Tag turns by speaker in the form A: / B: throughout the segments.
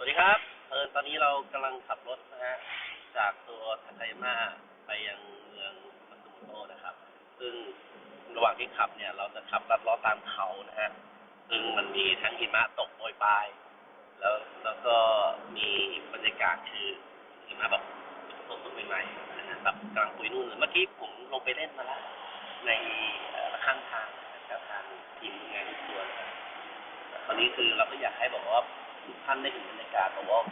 A: สวัสดีครับเออตอนนี้เรากำลังขับรถนะฮะ จากตัวทาคายาม่าไปยังเมืองมัตสึโมโตะนะครับ ซึ่งระหว่างที่ขับเนี่ยเราจะขับลัดล้อตามเขานะฮะ ซึ่งมันมีทั้งหิมะตกโปรยปลาย แล้วแล้วก็มีบรรยากาศคือหิมะแบบสดๆใหม่ๆนะฮะแบบกำลังปุยนู่นเลยเมื่อกี้ผมลงไปเล่นมาแล้วในข้างทางนะครับทางทีมงานทุกตัวนะครับคราวนี้คือเราก็อยากให้บอกว่าทุกท่านได้เห็นบรร กาศบอกว่า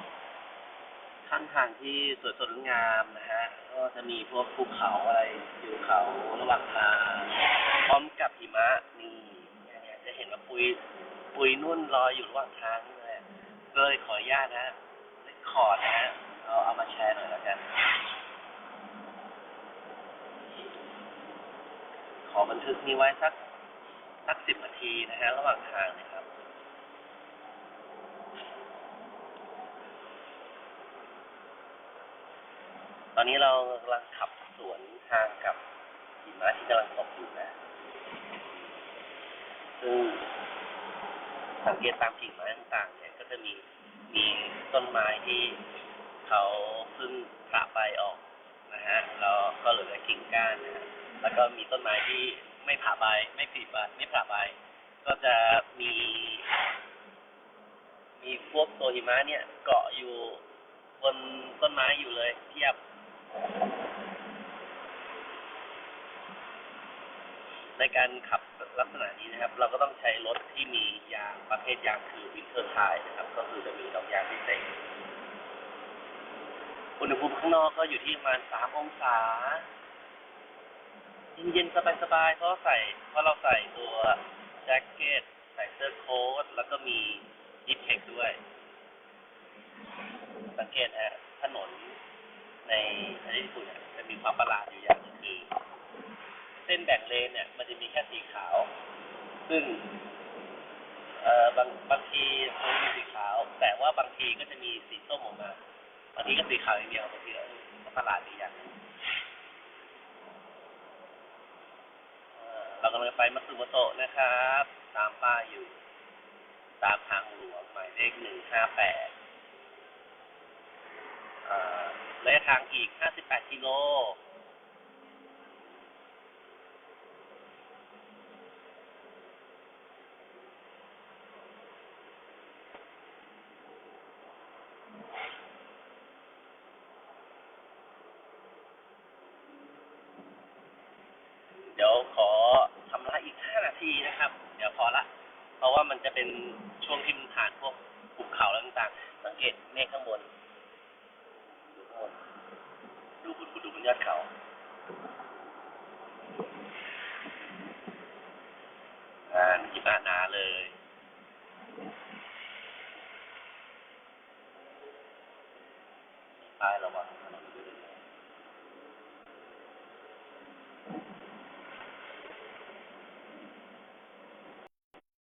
A: ข้างทางที่สวยสดงามนะฮะ ก็จะมีพวกภูเขาอะไรอยู่เขาระหว่างทางพร้อมกับหิมะนี่จะเห็นว่าปุยปุยนุ่นลอยอยู่ระหว่างทางเลยก็เลยขออนุญาตนะฮะขอร์ดนะฮะเอาเอามาแชร์หน่อยแล้วกัน ขอบันทึกนี้ไว้สักสักสิบนาทีนะฮะ ระหว่างทางนะครับ ตอนนี้เรากำลังขับสวนทางกับหิมะที่กำลังตกอยู่นะ ซึ่งสังเกตตามกิ่งไม้ต่างๆเนี่ยก็จะมีมีต้นไม้ที่เขาเพิ่งผ่าใบออกนะฮะแล้วก็เหลือกิ่งก้านนะฮะแล้วก็มีต้นไม้ที่ไม่ผ่าใบ ไม่ผลิใบไม่ผ่าใบ ก็จะมี มีพวกตัวหิมะเนี่ย เกาะอยู่บนต้นไม้อยู่เลยเทียบ ในการขับลักษณะนี้นะครับ เราก็ต้องใช้รถที่มียางประเภทยางคือวินเทอร์ไทนะครับ ก็คือจะมีดอกยางพิเศษอุณหภูมิข้างนอกก็อยู่ที่ประมาณสามองศาเย็นๆสบายๆเพราะใส่เพราะเราใส่ตัวแจ็คเก็ตใส่เสื้อโค้ทแล้วก็มียิปเทคด้วย สังเกตฮะถนน ในประเทศญี่ปุ่นเนี่ยจะมีความประหลาดอยู่อย่างหนึงคือ เส้นแบ่งเลนเนี่ย มันจะมีแค่สีขาว ซึ่งเอ่อบางบางทีมันมีสีขาว แต่ว่าบางทีก็จะมีสีส้มออกมาบางทีก็สีขาวอย่างเดียวบางทีก็ประหลาดอีกอย่างเรากำลังจะไปมัตสึโมโตะนะครับ ตามป้ายอยู่ ตามทางหลวงหมายเลขหนึ่งห้าแปด ระยะทางอีก 58 กิโล เดี๋ยวขอทำระอีก 5 นาทีนะครับ เดี๋ยวพอละ เพราะว่ามันจะเป็นช่วงที่มันผ่านพวกภูเขาแล้วต่างๆ สังเกตเมฆข้างบน ดูคุณคุณดูบนยอดเขาอ่านยิบอานาเลยป้ายระวังถนน